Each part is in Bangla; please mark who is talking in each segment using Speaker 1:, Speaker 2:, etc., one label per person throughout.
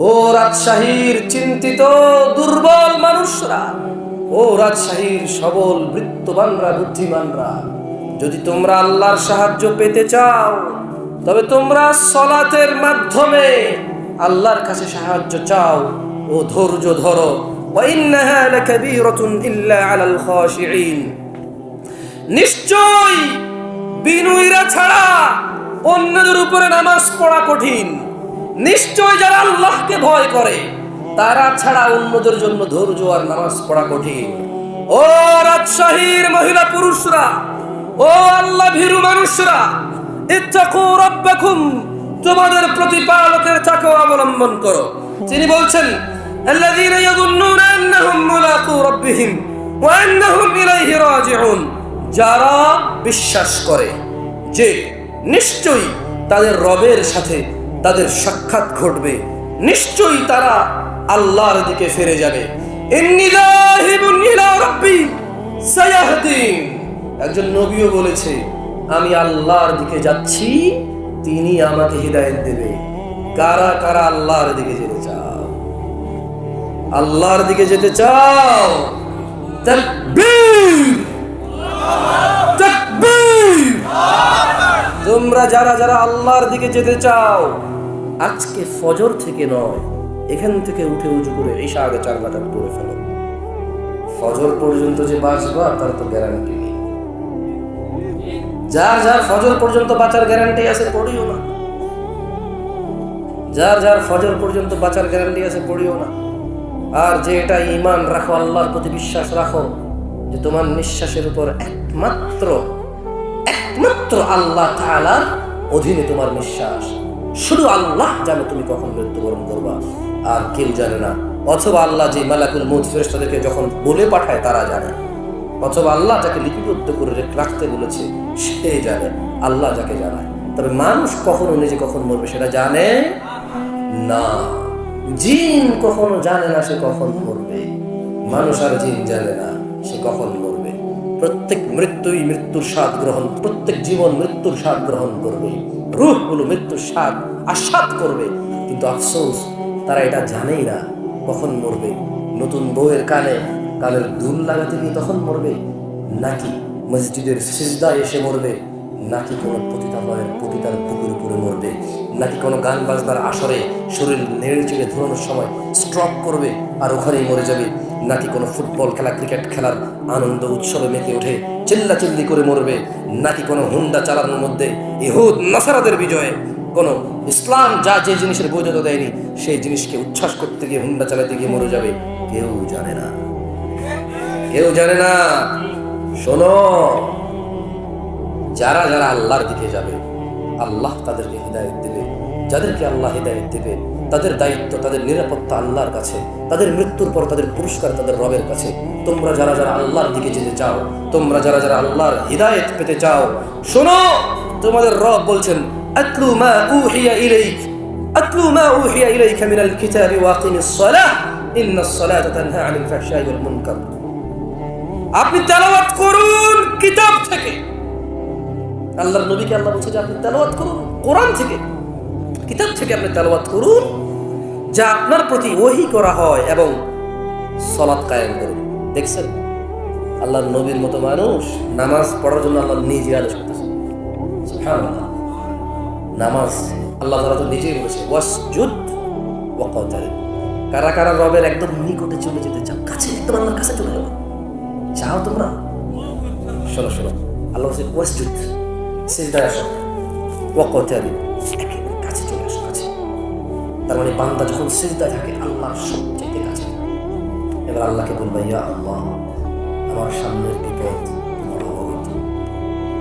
Speaker 1: ও রাজশাহীর চিন্তিত, দুর্বল মানুষরা, ও রাজশাহীর সবল বৃত্তবানরা, বুদ্ধিমানরা, যদি তোমরা আল্লাহর সাহায্য পেতে চাও, তবে তোমরা সলাতের মাধ্যমে আল্লাহর কাছে সাহায্য চাও ও ধৈর্য ধরো। নিশ্চয় বিনুইরা ছাড়া অন্যদের উপরে নামাজ পড়া কঠিন। নিশ্চয় যারা আল্লাহকে ভয় করে তারা ছাড়া অন্যদের জন্য ধৈর্য আর নামাজ পড়া কঠিন ও রাজশাহীর মহিলা পুরুষরা ও আল্লাহ ভীরু মানুষরা ইত্তাকু রাব্বাকুম তোমাদের প্রতিপালকের তাকেও অবলম্বন করো তিনি বলছেন الذين يظنون أنهم ملاقو ربهم وأنهم إليه راجعون যারা বিশ্বাস করে যে নিশ্চয়ই তাদের রবের সাথে তাদের সাক্ষাৎ ঘটবে। নিশ্চয়ই তারা আল্লাহর দিকে ফিরে যাবে। একজন নবীও বলেছে, আমি আল্লাহর দিকে যাচ্ছি তিনি আমাকে হিদায়েত দেবে। কারা কারা আল্লাহর দিকে যেতে চাও? আল্লাহর দিকে যেতে চাও? তাকবীর! তাকবীর! তোমরা যারা যারা আল্লাহর দিকে যেতে চাও, আজকে ফজর থেকে নয়, এখান থেকে উঠে উঁচু করে এই আগে চার রাকাত পড়ে ফেলো। ফজর পর্যন্ত যে বাঁচবা, তার তো গ্যারান্টি নেই। যার যার ফজর পর্যন্ত বাঁচার গ্যারান্টি আছে, পড়িও না। যার যার ফজর পর্যন্ত বাঁচার গ্যারান্টি আছে, পড়িও না। আর যে এটা ইমান রাখো আল্লাহর প্রতি বিশ্বাস রাখো, যে তোমার নিঃশ্বাসের উপর একমাত্র একমাত্র আল্লাহ তাআলার অধীনে তোমার নিঃশ্বাস। শুধু আল্লাহ জানে তুমি কখন মৃত্যুবরণ করবা। আর কেউ জানে না। অথবা আল্লাহ যে মালাকুল মুদ ফেরেশতাদেরকে যখন বলে পাঠায়, তারা জানে। অথবা আল্লাহ যাকে লিপিবদ্ধ করে রেখ- রাখতে বলেছে, সে জানে। আল্লাহ যাকে জানায়। তবে মানুষ কখনো নিজে কখন মরবে সেটা জানে না। জিন কখনো জানে না সে কখন মরবে। মানুষ আর জিন জানে না সে কখন মরবে। প্রত্যেক মৃত্যুই মৃত্যুর স্বাদ গ্রহণ, প্রত্যেক জীবন মৃত্যুর স্বাদ গ্রহণ করবে। রূহগুলো মৃত্যুর স্বাদ আস্বাদ করবে। কিন্তু আফসোস, তারা এটা জানেই না, কখন মরবে। নতুন বউয়ের কানে, কানের দুল লাগাতে গিয়ে তখন মরবে। নাকি মসজিদের সিজদায় এসে মরবে। নাকি কোনো পতিতালয়ের পতিতার পুকুর উপরে মরবে। নাকি কোনো গান বাজনার আসরে শরীর নেড়ে চেড়ে ধরানোর সময় স্ট্রক করবে আর ওখানেই মরে যাবে। নাকি কোনো ফুটবল খেলা, ক্রিকেট খেলার আনন্দ উৎসবে মেতে ওঠে চিল্লাচিল্লি করে মরবে। নাকি কোনো হুন্ডা চালানোর মধ্যে ইহুদ নাসারাদের বিজয়ে। কোনো ইসলাম যা যে জিনিসের বৈধতা দেয়নি, সেই জিনিসকে উচ্ছ্বাস করতে গিয়ে হুন্ডা চালাতে গিয়ে মরে যাবে। কেউ জানে না। কেউ জানে না। শোনো, যারা যারা আল্লাহর দিকে যাবে, আল্লাহ তাদেরকে হৃদায়ত দেবে। যাদেরকে আল্লাহ হৃদায়ত দেবে, তাদের দায়িত্ব, তাদের নিরাপত্তা আল্লাহর কাছে, তাদের মৃত্যুর পর তাদের পুরস্কার তাদের রবের কাছে। তোমরা যারা যারা আল্লাহর দিকে যেতে চাও, তোমরা যারা যারা আল্লাহর হৃদায়ত পেতে চাও, শোনো, তোমাদের রব বলছেন আপনি তেলাওয়াত করুন কিতাব থেকে। আল্লাহর নবীকে আল্লাহ বলছে যে আপনি তেলাওয়াত করুন কোরআন থেকে। কিতাব থেকে আপনি তেলাওয়াত করুন, যা আপনার প্রতি ওহি করা হয় এবং সলাৎ কায়েম করুন। দেখছেন? আল্লাহর নবীর মতো মানুষ নামাজ পড়ার জন্য আল্লাহ নিজে আদেশ করতেছে নামাজ আল্লাহ তাআলা তো নিজেই বলেছে ওয়াসজুদ ওয়াকাতারিব কারা কারা রবের একদম নিকটে চলে যেতে চাও কাছে একদম আল্লাহর কাছে চলে যাব চাও তোমরা? শোনো শোনো। আল্লাহ বলছে, ওয়াসজুদ, সিজদায় আসো। তার মানে বান্দা যখন সিজদায় থাকে, আল্লাহর সবচেয়ে কাছে। এবার আল্লাহকে বলবে, ইয়া আল্লাহ, আমার সামনের বিপদ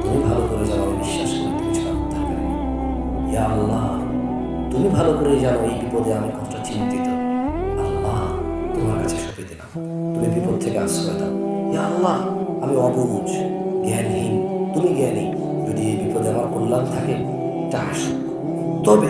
Speaker 1: তুমি ভালো করে জানো, আমি বিশ্বাস করি তুমি ইয়া আল্লাহ, তুমি ভালো করে জানো, এই বিপদে আমি কতটা চিন্তিত। আল্লাহ, তোমার কাছে সঁপে দিলাম। তুমি বিপদ থেকে আশ্রয় দাও। ইয়া আল্লাহ, আমি অবুঝ জ্ঞানহীন। তুমি জ্ঞানী। যদি এই বিপদে আমার কল্যাণ থাকে, তা আসুক। তবে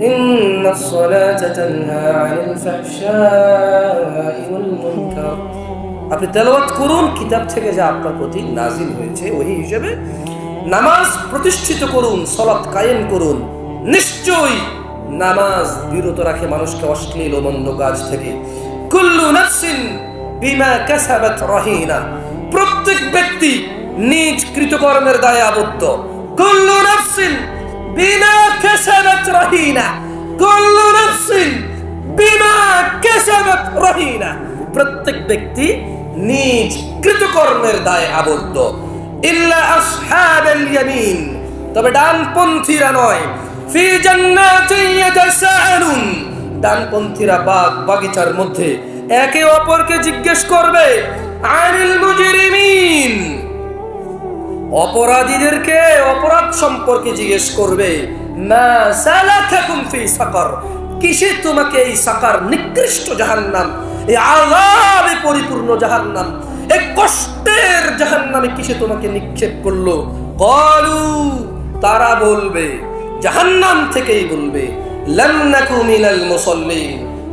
Speaker 1: إن الصلاة تنهى عن الفحشاء والمنكر আপনি তেলাওয়াত করুন কিতাব থেকে যা আপনার প্রতি নাজিল হয়েছে ওই হিসেবে নামাজ প্রতিষ্ঠিত করুন সলাৎ কায়েম করুন নিশ্চয়ই নামাজ বিরত রাখে মানুষকে অশ্লীল ও মন্দ কাজ থেকে কুল্লু নাফসিন বিমা কাসাবাত রহিনা প্রত্যেক ব্যক্তি নিজ কৃতকর্মের দায়ে আবদ্ধ কুল্লু নাফসিন বিমা কাসাবাত রহিনা, কুল্লু নাফসিন বিমা কাসাবাত রহিনা। প্রত্যেক ব্যক্তি নিজ কৃতকর্মের দায়ে আবদ্ধ। ইল্লা আসহাবাল ইয়ামিন। তবে ডানপন্থীরা নয়, ফি জান্নাতিন ইয়াতাসাআলুন। ডানপন্থীরা বাগ বাগিচার মধ্যে একে অপরকে জিজ্ঞেস করবে, আনিল মুজরিমিন। অপরাধীদেরকে অপরাধ সম্পর্কে জিজ্ঞেস করবে কিসে তোমাকে এই সাকার? নিকৃষ্ট জাহান্নাম। এই আযাবে পরিপূর্ণ জাহান্নাম। এই কষ্টের জাহান্নামে কিসে তোমাকে নিক্ষেপ করল? কলু, তারা বলবে, জাহান্নাম থেকেই বলবে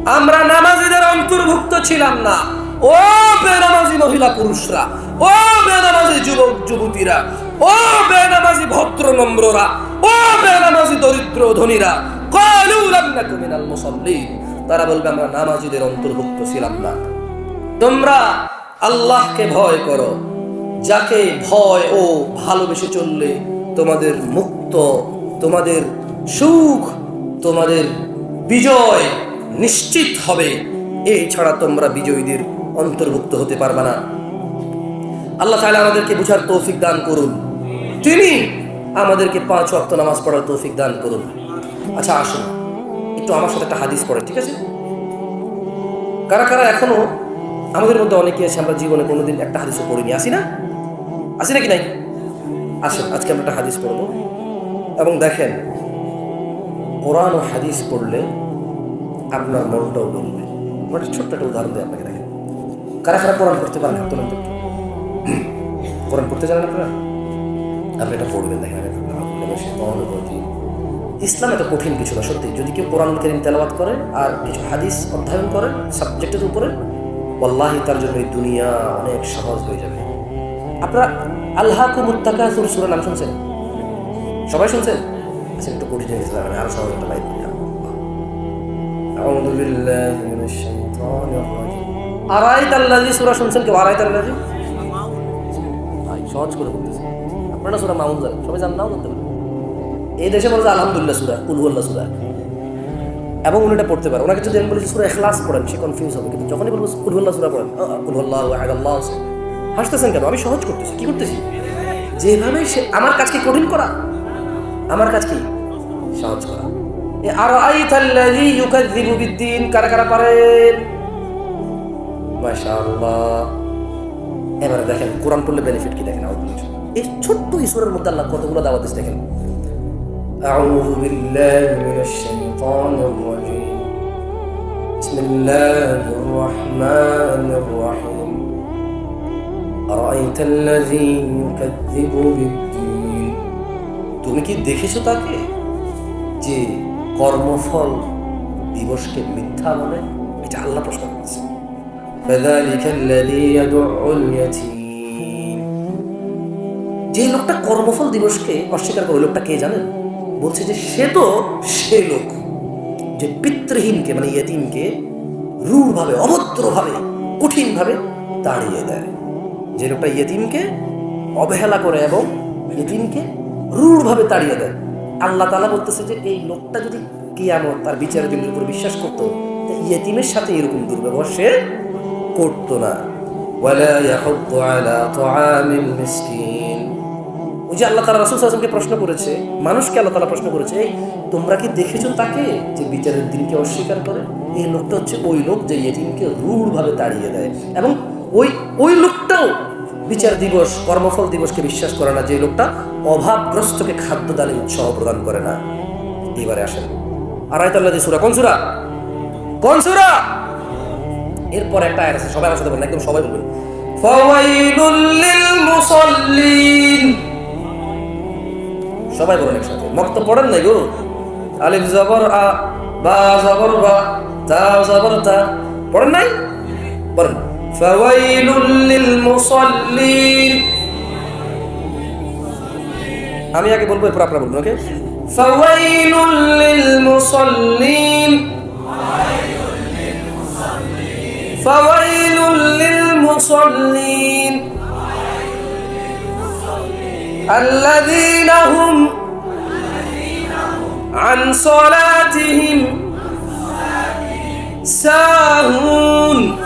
Speaker 1: আমরা নামাজীদের অন্তর্ভুক্ত ছিলাম না। ও বেনামাজি মহিলা পুরুষরা ও বেনামাজি যুবক, যুবতীরা, ও বেনামাজি ভদ্র নম্ররা, ও বেনামাজি দরিদ্র ধনীরা, কালু লাম নাকু মিনাল মুসাল্লিন। তারা বলবে, আমরা নামাজীদের অন্তর্ভুক্ত ছিলাম না। তোমরা আল্লাহকে ভয় করো। যাকে ভয় ও ভালোবেসে চললে তোমাদের মুক্ত, তোমাদের সুখ, তোমাদের বিজয় নিশ্চিত হবে। এই ছাড়া তোমরা বিজয়ীদের অন্তর্ভুক্ত হতে পারবে না। আল্লাহ তাহলে আমাদেরকে বুঝার তৌফিক দান করুন। তিনি আমাদেরকে পাঁচ ওয়াক্ত নামাজ পড়ার তৌফিক দান করুন। আচ্ছা আসুন। একটু আমার সাথে একটা হাদিস পড়ে ঠিক আছে? কারা কারা এখনও আমাদের মধ্যে অনেকে আছে, আমরা জীবনে কোনোদিন একটা হাদিসও পড়িনি। আসি না? আসি নাকি নাই? আসেন, আজকে আমরা একটা হাদিস পড়ব। এবং দেখেন, কোরআন ও হাদিস পড়লে আপনার মনটাও বলবে। ছোট্ট একটা উদাহরণ দিই আপনাকে, দেখেন। কারা কারা কোরআন করতে পারেন? হাত তোলেন। কোরআন পড়তে জানেন আপনারা? আপনি এটা পড়বেন, দেখেন ইসলাম এত কঠিন কিছু না, সত্যি। যদি কেউ কোরআন কেরিম তেলাবাদ করে আর কিছু হাদিস অধ্যয়ন করে সাবজেক্টের উপরে বল্লাহি তার জন্য এই দুনিয়া অনেক সহজ হয়ে যাবে। আপনারা আল্লাহ কুমুত্তাকা সুর সুরের নাম শুনছেন? সবাই শুনছেন? আচ্ছা একটু কঠিন জিনিস লাগে মানে আরও সহজ একটা লাইফ আড়াই তাল্লাজি সুরা শুনছেন কেউ? আড়াই তাল্লাজি সহজ করে বলতেছি। আপনারা সূরা মামুন জানেন, সবাই নাও জানতে পারেন। এই দেশে বলছে আলহামদুলিল্লাহ সূরা কুলহুল্লাহ সূরা। এবং উনি এটা পড়তে পারে ওনাকে যদি আমি বলি সূরা ইখলাস পড়েন, সে কনফিউজ হবে। কিন্তু যখনই বলব কুলহুল্লাহ সূরা পড়েন কুলহুল্লাহ আল্লাহ হাসতেছেন কেন? আমি সহজ করতেছি। কি করতেছি? যেভাবে সে আমার কাজকে কঠিন করা? আমার কাজ কি? সহজ করা। আর আইতাল্লাযী ইউকাযযিবু বিদ্দীন কারা কারা পারেন? মাশাআল্লাহ। এবারে দেখেন কোরআন পড়লে বেনিফিট কি দেখেন আউযু বিল্লাহ এই ছোট্ট ঈশ্বরের মধ্যে আল্লাহ কতগুলো দাওয়াত দিচ্ছে দেখেন أعوذ بالله من الشيطان الرجيم بسم الله الرحمن الرحيم أرأيت الذي يكذب بالدين তুমি কি দেখেছো তাকে যে কর্মফল দিবসকে মিথ্যা বলে এটা আল্লাহ প্রশ্ন করছে فذلك الذي يدع اليتيم যে লোকটা কর্মফল দিবসকে অস্বীকার করে ওই লোকটা কে জানেন বলছে যে সে তো সে লোক যে পিতৃহীনকে মানে ইয়েতিমকে রূঢ়ভাবে অভদ্রভাবে কঠিনভাবে তাড়িয়ে দেয় যে লোকটা ইয়েতিমকে অবহেলা করে এবং ইয়েতিমকে রূঢ়ভাবে তাড়িয়ে দেয় আল্লাহ তালা বলতেছে যে এই লোকটা যদি কিয়ামত তার বিচারের দিনের উপর বিশ্বাস করতো তা ইয়েতিমের সাথে এরকম দুর্ব্যবহার সে করতো না। ওই যে আল্লাহ তালা রাসুল সাল্লামকে প্রশ্ন করেছে মানুষকে আল্লাহ তালা প্রশ্ন করেছে "এই, তোমরা কি দেখেছ তাকে যে বিচারের দিনকে অস্বীকার করে? এই লোকটা হচ্ছে ওই লোক যে ইয়েতিমকে রূঢ়ভাবে তাড়িয়ে দেয় এবং ওই ওই লোকটাও বিচার দিবস কর্মফল দিবসকে বিশ্বাস করে না যে লোকটা অভাবগ্রস্তকে খাদ্য দানে উৎসাহ প্রদান করে না। এবারে আসেন। কোন সুরা? কোন সুরা? এরপর একটা আয়াত আছে, সবাই আমার সাথে বলবেন একদম সবাই বলবেন। ফাওয়াইলুল লিল মুসাল্লিন সবাই বলেন একসাথে। মক্ত পড়েন নাই গো? আলিফ জবর আ, বা জবর বা, তা জবর তা। পড়েন নাই? পড়েন। ফাওয়াইলুল লিল মুসাল্লিন আমি আগে বলব, এরপর আপনারা বলবেন, ওকে? ফাওয়াইলুল লিল মুসাল্লিন فويل للمصلين. الذين هم عن صلاتهم ساهون.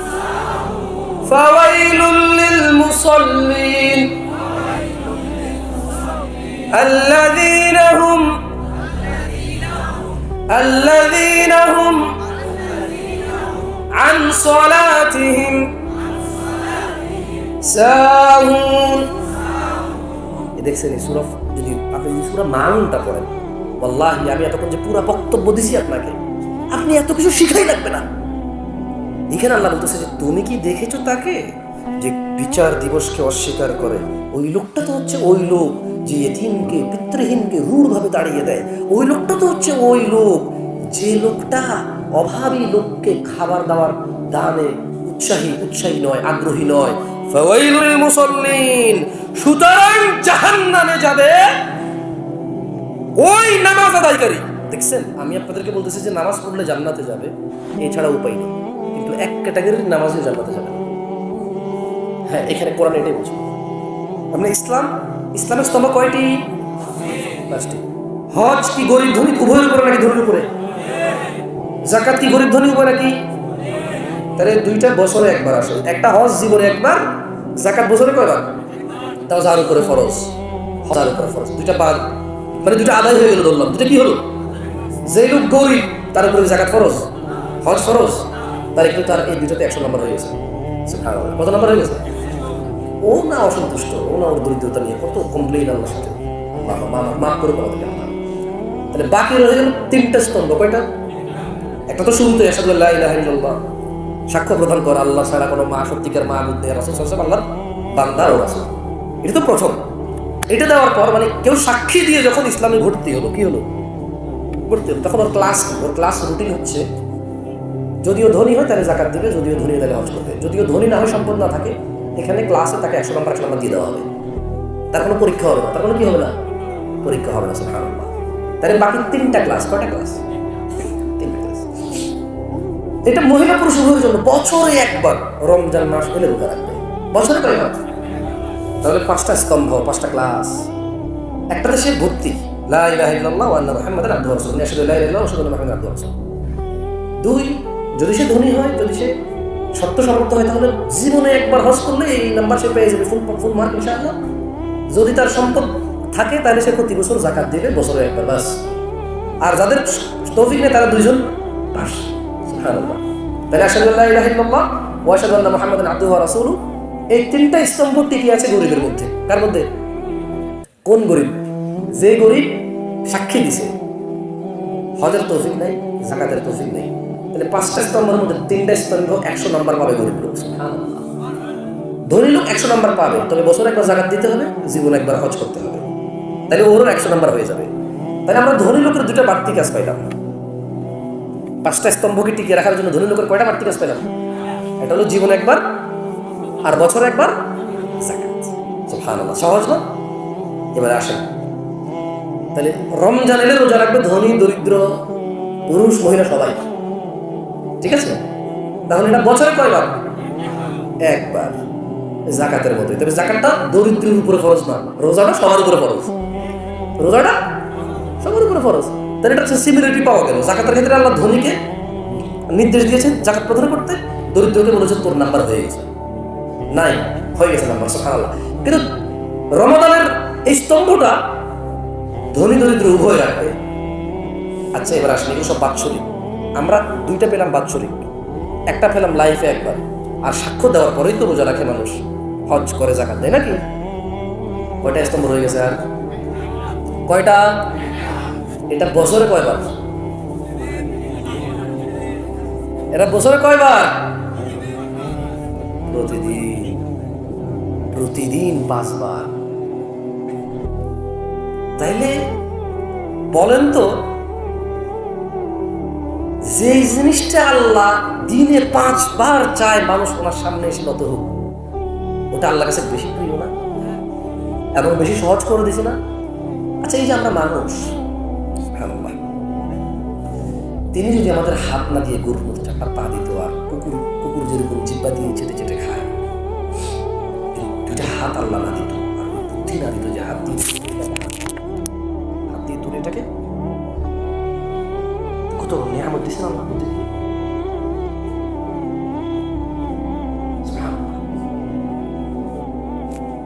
Speaker 1: فويل للمصلين. الذين هم الذين هم عن صلاتهم ساهون দেখছেন এই সুরা যদি আপনি এই সুরা মানটা পড়েন আল্লাহি আমি এতক্ষণ যে পুরো বক্তব্য দিছি আপনাকে আপনি এত কিছু শিখাই লাগবে না এখানে আল্লাহ বলতেছে যে তুমি কি দেখেছো তাকে যে বিচার দিবসকে অস্বীকার করে ওই লোকটা তো হচ্ছে ওই লোক যে এতিমকে পিতৃহীনকে রূঢ়ভাবে দাঁড়িয়ে দেয় ওই লোকটা তো হচ্ছে ওই লোক যে লোকটা অভাবী লোককে খাবার দাবার দানে উৎসাহী উৎসাহী নয়, আগ্রহী নয়। ফাওয়াইলুল মুসাল্লিন, সুতরাং জাহান্নামে যাবে ওই নামাজ আদায়কারী। দেখছেন, আমি আপনাদেরকে বলতেছি যে নামাজ পড়লে জান্নাতে যাবে এছাড়া উপায় নেই। কিন্তু এক ক্যাটাগরির নামাজে জান্নাতে যাবে হ্যাঁ এখানে কোরআন এটাই বলছে। আপনি ইসলাম, ইসলামের স্তম্ভ কয়টি? হজ কি গরিব ধনী উভয়ের উপরে নাকি ধনীর উপরে? জাকাত কি গরিব ধনী উপরে নাকি? তাহলে দুইটা বছরে একবার আসে। একটা হজ জীবনে একবার, জাকাত বছরে কয়বার? তাও যার উপরে ফরজ। যার উপরে ফরজ। দুইটা বাদ। মানে দুইটা আদায় হয়ে গেল ধরলাম। দুইটা কি হলো? যে লোক গরিব, তার উপরে জাকাত ফরজ? হজ ফরজ? তার একটু তার এই দুইটাতে একশো নম্বর হয়ে গেছে। কত নম্বর হয়ে গেছে? ও না অসন্তুষ্ট। ও না ওর দরিদ্রতা নিয়ে কত কমপ্লেইন আল্লাহর সাথে। মাফ করে বলা তাহলে বাকি রয়ে গেল তিনটা স্তম্ভ। কয়টা? একটা তো শুরুতে আসাদুল্লাহ সাক্ষ্য প্রদান করা, আল্লাহ ছাড়া কোনো মা সত্যিকার মা বুদ্ধি আল্লাহর বান্দা ও রাসুল। এটা তো প্রথম। এটা দেওয়ার পর মানে কেউ সাক্ষী দিয়ে যখন ইসলামে ভর্তি হলো, কি হলো? ভর্তি হলো। তখন ওর ক্লাস কি? ওর ক্লাস রুটিন হচ্ছে, যদিও ধনী হয় তাহলে জাকাত দেবে, যদিও ধনী তাহলে হজ করবে। যদিও ধনী না হয় সম্পদ না থাকে, এখানে ক্লাসে তাকে একশো নম্বর একশো নম্বর দিয়ে দেওয়া হবে। তার কোনো পরীক্ষা হবে না। তার কোনো কি হবে না? পরীক্ষা হবে না, সুবহানাল্লাহ। তাহলে বাকি তিনটা ক্লাস কটা ক্লাস? এটা মহিলা পুরুষ উভয়ের জন্য বছরে একবার রমজান মাস এলে রোজা রাখবে। বছরে কয়বার তাহলে পাঁচটা স্তম্ভ, পাঁচটা ক্লাস। একটা সে ভর্তি। লা ইলাহা ইল্লাল্লাহ ওয়া আন্না মুহাম্মাদান আবদুহু ওয়া রাসূলুহু। আশহাদু লা ইলাহা ইল্লাল্লাহ ওয়া আশহাদু আন্না দুই, যদি সে ধনী হয়, যদি সে সত্য সমর্থ হয়, তাহলে জীবনে একবার হজ করলে এই নাম্বার সে পেয়ে যাবে ফুল ফুল মার্ক ইনশাআল্লাহ। যদি তার সম্পদ থাকে, তাহলে সে প্রতি বছর জাকাত দেবে, বছরে একবার বাস। আর যাদের তৌফিক নেই, তারা দুইজন পাস স্তম্ভ আছে গরিবের মধ্যে? মধ্যে? কোন গরিব? যে গরিব সাক্ষী হজের তাহলে পাঁচটা মধ্যে তিনটা স্তম্ভ একশো নম্বর পাবে গরিব ধনী লোক একশো নম্বর পাবে, তবে বছরে একবার জাকাত দিতে হবে, জীবনে একবার হজ করতে হবে। তাহলে ওরও একশো নম্বর হয়ে যাবে। তাহলে আমরা ধনী লোকের দুটা বাড়তি কাজ পাইলাম। পাঁচটা স্তম্ভকে টিকিয়ে রাখার জন্য ধনী লোকের কয়টা বাড়তি কাজ পেলাম? এটা হলো জীবন একবার, আর বছর একবার সহজ না? এবার আসেন। তাহলে রমজান এলে রোজা রাখবে ধনী, দরিদ্র, পুরুষ, মহিলা, সবাই। ঠিক আছে? তাহলে এটা বছরে কয়বার? একবার। জাকাতের মতোই তবে জাকাতটা দরিদ্রের উপরে ফরজ না। রোজাটা সবার উপরে ফরজ। রোজাটা সবার উপরে ফরজ। তাহলে এটা হচ্ছে সিমিলারিটি পাওয়া গেল। জাকাতের ক্ষেত্রে আল্লাহ ধনীকে নির্দেশ দিয়েছেন জাকাত প্রদান করতে। দরিদ্রকে বলেছেন তোর নাম্বার হয়ে গেছে। নাই, হয়ে গেছে নাম্বার সুবহানাল্লাহ। কিন্তু রমাদানের এই স্তম্ভটা ধনী দরিদ্র উভয় রাখবে। আচ্ছা এবার আসলে এগুলো সব বাৎসরিক। আমরা দুইটা পেলাম বাৎসরিক। একটা পেলাম লাইফে একবার। আর সাক্ষ্য দেওয়ার পরেই তো রোজা রাখে মানুষ। হজ করে জাকাত দেয় নাকি? কয়টা স্তম্ভ রয়ে গেছে আর? কয়টা? এটা বছরে কয়বার? এটা বছরে কয়বার? প্রতিদিন। প্রতিদিন পাঁচবার। তাইলে বলেন তো যে জিনিসটা আল্লাহ দিনে পাঁচবার চায় মানুষ ওনার সামনে এসে নত হোক, ওটা আল্লাহ কাছে বেশি প্রিয় না? এবং বেশি সহজ করে দিছে না? আচ্ছা এই যে আমরা মানুষ। তিনি যদি আমাদের হাত না দিয়ে গরুর মতো চারটা পা দিত আর কুকুর কুকুর যেরকম জিব্বা দিয়ে চেটে চেটে খায় দুইটা হাত আল্লাহ না দিত, আর বুদ্ধি না দিত যে হাত দিয়ে হাত দিয়ে তুলে এটাকে কত নিয়ামত দিয়েছেন আল্লাহ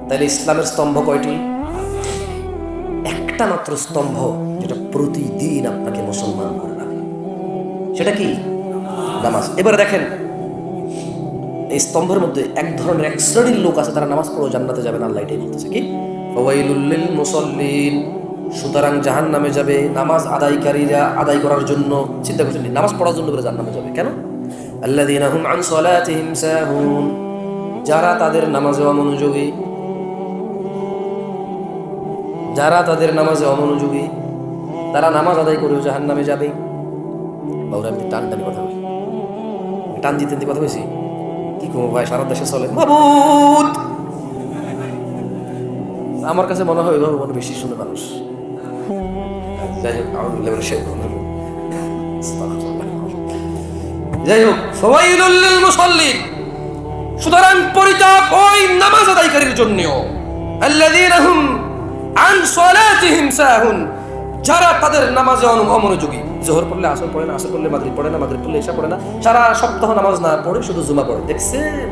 Speaker 1: তাহলে ইসলামের স্তম্ভ কয়টি? একটা মাত্র স্তম্ভ যেটা প্রতিদিন আপনাকে মুসলমান করে। সেটা কি? নামাজ। এবারে দেখেন, এই স্তম্ভের মধ্যে এক ধরনের এক শ্রেণির লোক আছে, তারা নামাজ পড়েও জান্নাতে যাবে না, আল্লাহ এটাই বলতেছে, কি? ফাওয়াইলুল মুসল্লিন, সুতরাং জাহান নামে যাবে। নামাজ আদায়কারীরা আদায় করার জন্য চিন্তা করছেন নামাজ পড়ার জন্য করে জাহান নামে যাবে, কেন? আল্লাযীনা হুম আন সালাতিহিম সাহুন, যারা তাদের নামাজে অমনোযোগী, যারা তাদের নামাজে অমনোযোগী, তারা নামাজ আদায় করেও জাহান নামে যাবে। বাবুরা, আমি টান টানি কথা বলি টান দিতে দিতে কথা বলছি কি করব ভাই, সারা দেশে চলে। মাবুদ আমার কাছে মনে হয় ওইভাবে মনে বেশি শুনে মানুষ। যাই হোক, আমার লেভেল যাই হোক লিল মুসাল্লিন সুতরাং পরিতাপ ওই নামাজ আদায়কারীর জন্য আল্লাযীনা হুম আন সালাতিহিম সাহুন। যারা তাদের নামাজে অমনোযোগী, জোহর পড়লে আসর পড়ে না, আসর পড়লে মাগরিব পড়ে না, মাগরিব পড়লে এসা পড়ে না, সারা সপ্তাহ নামাজ না পড়ে শুধু জুমা পড়ে। দেখছেন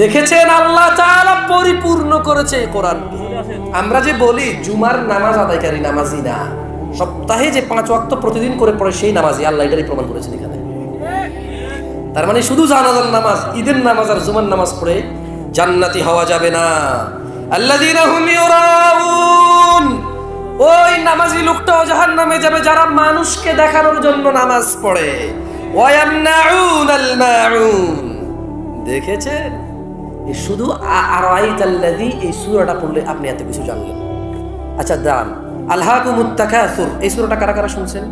Speaker 1: দেখেছেন আল্লাহ তাআলা পরিপূর্ণ করেছে কোরআন। আমরা যে বলি, জুমার নামাজ আদায়কারী নামাজি না। সপ্তাহে যে পাঁচ ওয়াক্ত প্রতিদিন করে পড়ে সেই নামাজি আল্লাহ এটারই প্রমাণ করেছেন এখানে। তার মানে শুধু জানাজার নামাজ, ঈদের নামাজ আর জুমার নামাজ পড়ে জান্নাতি হওয়া যাবে না। ইউরাউন। ওই নামাজি লোকটাও জাহান্নামে যাবে যারা মানুষকে দেখানোর জন্য নামাজ পড়ে। এই শুধু এই সূরাটা পড়লে আপনি এত কিছু জানলেন। আচ্ছা দান আলহাকুমুত তাকাসুর। এই সূরাটা কারা কারা শুনছেন?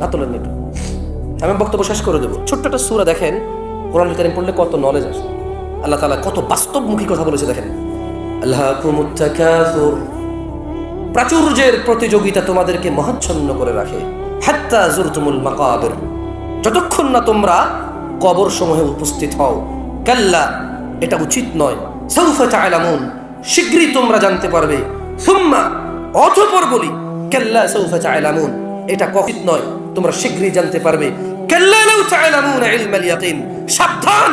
Speaker 1: না, তোলেন আমি বক্তব্য শেষ করে দেবো। ছোট্ট একটা সুরা দেখেন। কোরআন কারিম পড়লে কত নলেজ আসে। আল্লাহ তাআলা কত বাস্তবমুখী কথা বলেছে দেখেন। আল্লাহ প্রাচুর্যের প্রতিযোগিতা তোমাদেরকে মহাচ্ছন্ন করে রাখে। হাত্তা জুরতুমুল মাকাবির। যতক্ষণ না তোমরা কবর সমূহে উপস্থিত হও, কাল্লা, এটা উচিত নয়। সৌফা তাআলামুন, শীঘ্রই তোমরা জানতে পারবে। সুম্মা অথপর বলি, কাল্লা সৌফা তাআলামুন, এটা কখিত নয়, তোমরা শীঘ্রই জানতে পারবে। কাল্লা লাউ তাআলামুন ইলমাল ইয়াকিন সাবধান!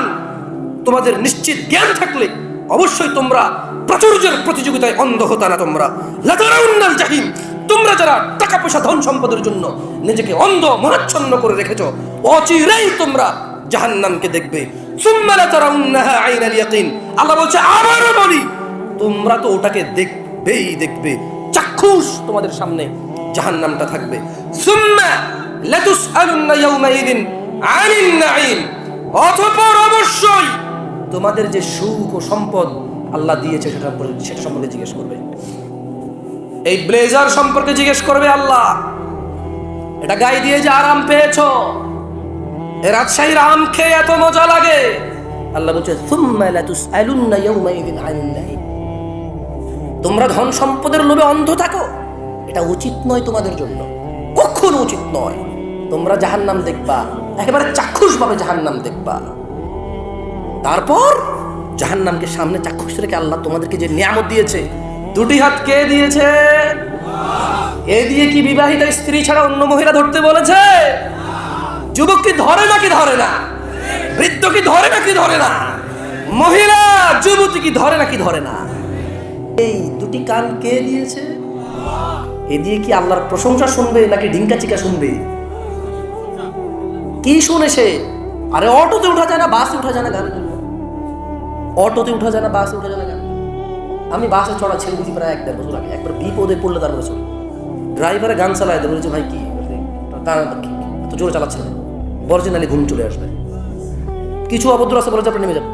Speaker 1: তোমাদের নিশ্চিত জ্ঞান থাকলে অবশ্যই তোমরা প্রাচুর্যের প্রতিযোগিতায় অন্ধ হতা না তোমরা। লাতারাউন্নাল জাহিম, তোমরা যারা টাকা পয়সা ধন সম্পদের জন্য নিজেকে অন্ধ মহাচ্ছন্ন করে রেখেছো, অচিরেই তোমরা জাহান্নামকে দেখবে। সুম্মা লাতারাউন্নাহা আইনাল ইয়াকিন, আল্লাহ বলছে বলি, তোমরা তো ওটাকে দেখবেই দেখবে। চাক্ষুষ তোমাদের সামনে জাহান্নামটা থাকবে। সুম্মা লাতুসআলুন্না ইয়াউমাইদিন আনিন নাঈম, অতঃপর অবশ্যই তোমাদের যে সুখ ও সম্পদ আল্লাহ দিয়েছে সেটা সেটা সম্পর্কে জিজ্ঞেস করবে। এই ব্লেজার সম্পর্কে জিজ্ঞেস করবে আল্লাহ, এটা গায়ে দিয়ে যে আরাম পেয়েছ, এ রাজশাহীর আম খেয়ে এত মজা লাগে। আল্লাহ বলছে। তোমরা ধন সম্পদের লোভে অন্ধ থাকো, এটা উচিত নয় তোমাদের জন্য। কখনো উচিত নয়। তোমরা জাহান্নাম দেখবা, একেবারে চাক্ষুষ ভাবে জাহান্নাম দেখবা। তারপর জাহান্নামকে সামনে চাক্ষুষ রেখে আল্লাহ তোমাদেরকে যে নিয়ামত দিয়েছে, দুটি হাত কে দিয়েছে? এ দিয়ে কি বিবাহিত স্ত্রী ছাড়া অন্য মহিলা ধরতে বলেছে? যুবক কি ধরে নাকি ধরে না? বৃদ্ধ কি ধরে নাকি ধরে না? মহিলা, যুবতী কি ধরে নাকি ধরে না? এই দুটি কান কে দিয়েছে? এ দিয়ে কি আল্লাহর প্রশংসা শুনবে নাকি ঢিঙ্কা চিকা শুনবে? কি শুনে সে? আরে অটোতে উঠা যায় না, বাসে উঠা যায় না জন্য অটোতে উঠা যায় না, বাসে উঠা যায় না গান আমি বাসে চড়া ছেড়ে দিয়েছি প্রায় এক দেড় বছর আগে, একবার বিপদে পড়লে তারপরে চলি ড্রাইভারে গান চালায় দেবে, বলছে, ভাই, কি? কারণ কি তো জোরে চালাচ্ছে না অরিজিনালি ঘুম চলে আসবে। কিছু অভদ্র আছে বলে যে আপনি নেমে যান।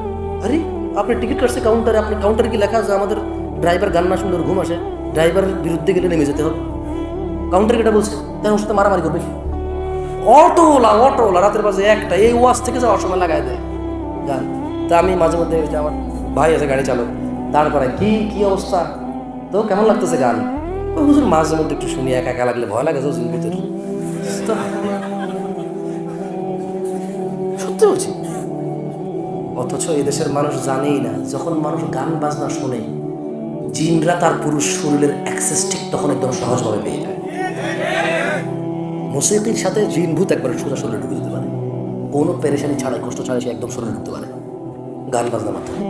Speaker 1: আরে, আপনি টিকিট কাটছে কাউন্টারে আপনি কাউন্টারে কি লেখা আছে? আমাদের ড্রাইভার গান না সুন্দর ঘুম আসে। ড্রাইভারের বিরুদ্ধে গেলে নেমে যেতে হবে। কাউন্টার এটা বলছে, তাই ওর সাথে মারামারি করবে অটোওয়ালা অটোওয়ালা, রাতের বাজে একটা, এই ওয়াজ থেকে যাওয়ার সময় লাগাই দেয়। গান। তা আমি মাঝে মধ্যে আমার ভাই আছে গাড়ি চালক দাঁড় করায় কি কি অবস্থা? তো কেমন লাগতেছে গান? হুজুর মাঝে মধ্যে একটু শুনি, একা একা লাগলে ভয় লাগে জজির ভিতরে। সত্যি বলছি? অথচ এদেশের মানুষ জানেই না, যখন মানুষ গান বাজনা শোনে, জিনরা তার পুরুষ শরীরের অ্যাক্সেস ঠিক তখন একদম সহজভাবে পেয়ে যায়। মুসিকির সাথে জিন ভূত একবার সোজা শরীরে ঢুকে দিতে পারে। কোনো পেরেশানি ছাড়াই কষ্ট ছাড়াই সে একদম শরীরে ঢুকতে পারে গান বাজনা মাধ্যমে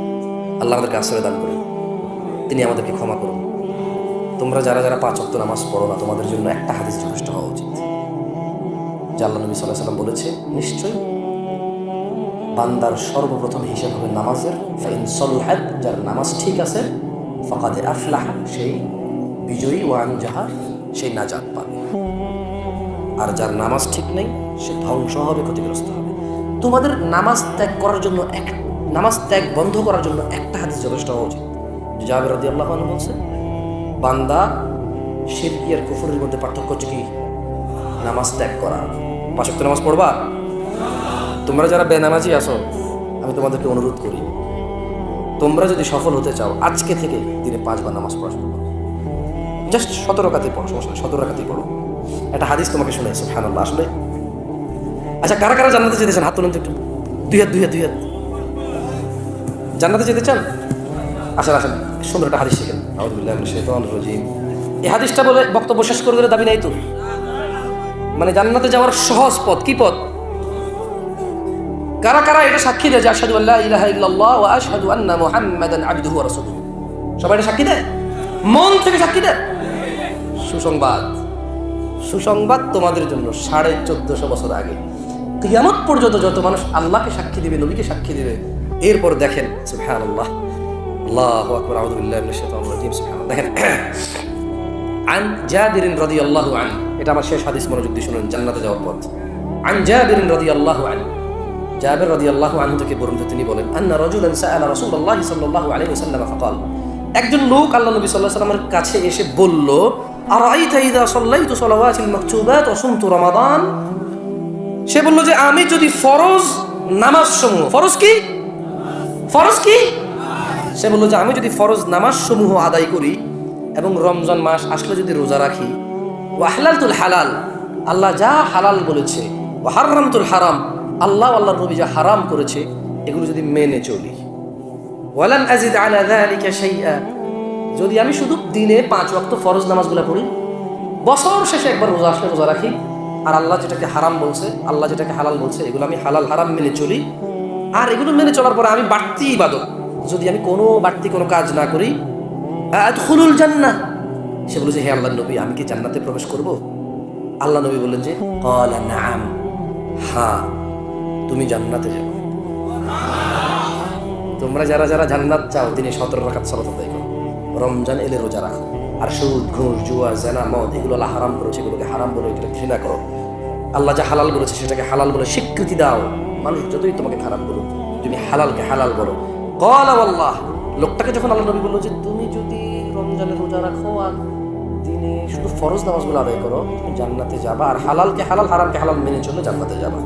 Speaker 1: আল্লাহ আমাদেরকে আশ্রয় দান করুন। তিনি আমাদেরকে ক্ষমা করুন। তোমরা যারা যারা পাঁচ অক্ত নামাজ পড়ো না, তোমাদের জন্য একটা হাদিস যথেষ্ট হওয়া উচিত। যে আল্লাহ নবী সাল্লাহ সাল্লাম বলেছে, নিশ্চয়ই বান্দার সর্বপ্রথম হিসাব হবে নামাজের। ফাইন সলহাদ যার নামাজ ঠিক আছে, ফকাদে আফলাহ, সেই বিজয়ী ওয়ান জাহার সেই নাজাত পাবে। আর যার নামাজ ঠিক নেই, সে ধ্বংস হবে, ক্ষতিগ্রস্ত হবে। তোমাদের নামাজ ত্যাগ করার জন্য এক নামাজ ত্যাগ বন্ধ করার জন্য একটা হাদিস যথেষ্ট হওয়া উচিত। জাবের রাদি আল্লাহ বলছে, বান্দা শিরকি আর কুফুরের মধ্যে পার্থক্য হচ্ছে কি? নামাজ ত্যাগ করা। পাঁচক্ত নামাজ পড়বা? তোমরা যারা বেনামাজি আসো আমি তোমাদেরকে অনুরোধ করি, তোমরা যদি সফল হতে চাও, আজকে থেকে দিনে পাঁচবার নামাজ পড়া শুরু করো। জাস্ট সতেরো কাতে পড়ো, সমস্যা সতেরো কাতেই পড়ো। একটা হাদিস তোমাকে শুনেছি হ্যাঁ আসলে। আচ্ছা কারা কারা জানাতে চেয়েছেন হাত তুলুন একটু। দুই হাত দুই হাত দুই হাত। জান্নাতে যেতে চান? আসেন আসেন। সুন্দর একটা হাদিস শিখেন। রাজিম। এই হাদিসটা বলে বক্তব্য শেষ করে দিলে দাবি নাই তো? মানে জান্নাতে যাওয়ার সহজ পথ কি পথ? কারা কারা এটা সাক্ষী দেয় যে আশহাদু আল্লাহ ইলাহা ইল্লাল্লাহ ওয়া আশহাদু আন্না মুহাম্মাদান আবদুহু ওয়া রাসূলুহু? সবাই এটা সাক্ষী দেয়? মন থেকে সাক্ষী দেয়? সুসংবাদ। সুসংবাদ তোমাদের জন্য সাড়ে চোদ্দশো বছর আগে। কিয়ামত পর্যন্ত যত মানুষ আল্লাহকে সাক্ষী দিবে নবীকে সাক্ষী দিবে এরপর দেখেন, সুবহানাল্লাহ। আল্লাহু আকবার শাইতানির রাজিম, সুবহানাল্লাহ। দেখেন, আন জাবির রাদিয়াল্লাহু আনহু এটা আমার শেষ হাদিস মনোযোগ দিয়ে শুনুন, জান্নাতে যাওয়ার পথ। আন জাবির রাদিয়াল্লাহু আনহু জাবের রাদিয়াল্লাহু আনহু থেকে বর্ণিত তিনি বলেন, আন্না রাজুলান সাআলা রাসূলুল্লাহ সাল্লাল্লাহু আলাইহি ওয়াসাল্লাম ফাকাল, একজন লোক আল্লাহ নবী সাল্লাল্লাহু আলাইহি কাছে এসে বলল, আরাইতা ইযা সাল্লাইতু সালাওয়াতিল মাকতুবাত ওয়া সুমতু রমাদান? সে বলল যে, আমি যদি ফরজ নামাজ সমূহ ফরজ কি? ফরজ কি? সে বলল যে আমি যদি ফরজ নামাজ সমূহ আদায় করি এবং রমজান মাস আসলে যদি রোজা রাখি ও হালালতুল হালাল, আল্লাহ যা হালাল বলেছে ও হারামতুল হারাম, আল্লাহ আল্লাহ নবী যা হারাম করেছে, এগুলো যদি মেনে চলি। যদি আমি শুধু দিনে পাঁচ ওয়াক্ত ফরজ নামাজগুলো পড়ি, বছর শেষে একবার রোজা আসলে রোজা রাখি, আর আল্লাহ যেটাকে হারাম বলছে, আল্লাহ যেটাকে হালাল বলছে, এগুলো আমি হালাল হারাম মেনে চলি আর এগুলো মেনে চলার পরে আমি বাড়তি ইবাদত। যদি আমি কোনো বাড়তি কোনো কাজ না করি, আদখুলুল জান্নাহ। সে বলে যে, হে আল্লাহ নবী, আমি কি জান্নাতে প্রবেশ করব? আল্লাহ নবী বললেন যে, ক্বালা নাম হ্যাঁ তুমি জান্নাতে যাও। তোমরা যারা যারা জান্নাত চাও তিনি সতেরো রাখাত সালাত রমজান এলে রোজা রাখো। আর সুদ, ঘুষ, জুয়া, জেনা, মদ, এগুলো আল্লাহ হারাম করেছে, এগুলোকে হারাম বলে এগুলো ঘৃণা করো। আল্লাহ যা হালাল বলেছে, সেটাকে হালাল বলে স্বীকৃতি দাও। মানুষ যতই তোমাকে খারাপ বলুক, তুমি হালালকে হালাল বলো। কলা আল্লাহ লোকটাকে যখন আল্লাহ নবী বলল যে, তুমি যদি রমজানের রোজা রাখো আর দিনে শুধু ফরজ নামাজগুলো আদায় করো, তুমি জান্নাতে যাবা আর হালালকে হালাল, হারামকে হালাল মেনে চলে জান্নাতে যাবা।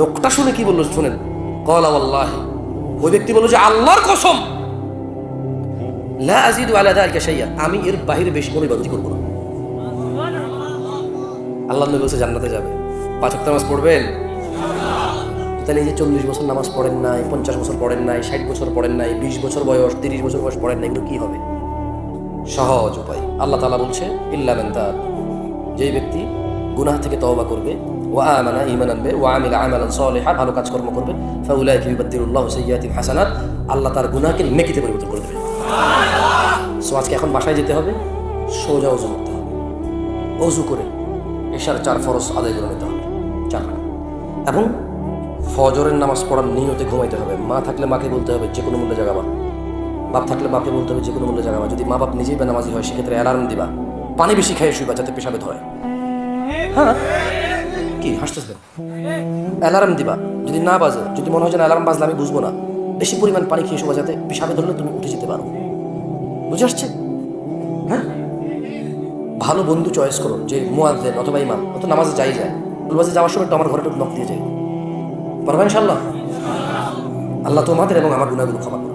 Speaker 1: লোকটা শুনে কি বলল শুনেন? কলা আল্লাহ ওই ব্যক্তি বলল যে, আল্লাহর কসম আমি এর বাইরে বেশি কোনো ইবাদত করব না। আল্লাহ নবী বলছে, জান্নাতে যাবে। পাঁচ নামাজ পড়বেন তাহলে এই যে চল্লিশ বছর নামাজ পড়েন নাই, পঞ্চাশ বছর পড়েন নাই, ষাট বছর পড়েন নাই, বিশ বছর বয়স, তিরিশ বছর বয়স পড়েন নাই, এগুলো কি হবে? সহজ উপায়। আল্লাহ তালা বলছে, ইল্লা মান তাব যেই ব্যক্তি গুনাহ থেকে তওবা করবে, ওয়া আমানা ঈমান আনবে ওয়া আমিলা আমালান সালিহা, ভালো কাজকর্ম করবে, ফাউলাইকা ইউবাদদিলুল্লাহু সাইয়্যাতিহিম হাসানাত, আল্লাহ তার গুনাহকে নেকিতে পরিবর্তন করে দেবে। সো আজকে এখন বাসায় যেতে হবে, সোজা অজু করতে হবে। অজু করে এশার চার ফরজ আদায় করে নিতে হবে চার এবং ফজরের নামাজ পড়ার নিয়তে ঘুমাইতে হবে। মা থাকলে মাকে বলতে হবে, যে কোনো মূল্যে জাগাবা। বাপ থাকলে বাপকে বলতে হবে, যে কোনো মূল্যে জাগাবা। যদি মা বাপ নিজেই বেনামাজি হয়, সেক্ষেত্রে অ্যালার্ম দিবা। পানি বেশি খাইয়ে শুইবা যাতে পেশাবে ধরে হ্যাঁ? কি, হাসতেছেন? অ্যালার্ম দিবা। যদি না বাজে, যদি মনে হয় যে অ্যালার্ম বাজলে আমি বুঝব না। বেশি পরিমাণ পানি খেয়ে শোভা যাতে পেশাবে ধরলে তুমি উঠে যেতে পারো। বুঝে আসছে? হ্যাঁ? ভালো বন্ধু চয়েস করো, যে মুয়াজ্জেন অথবা ইমাম অত নামাজে যাই যায়। যে যাওয়ার সময় তো আমার ঘরে নক দিয়ে যাই পারবেন ইনশাল্লাহ আল্লাহ তোমাদের এবং আমার গুণাগুলো ক্ষমা করুন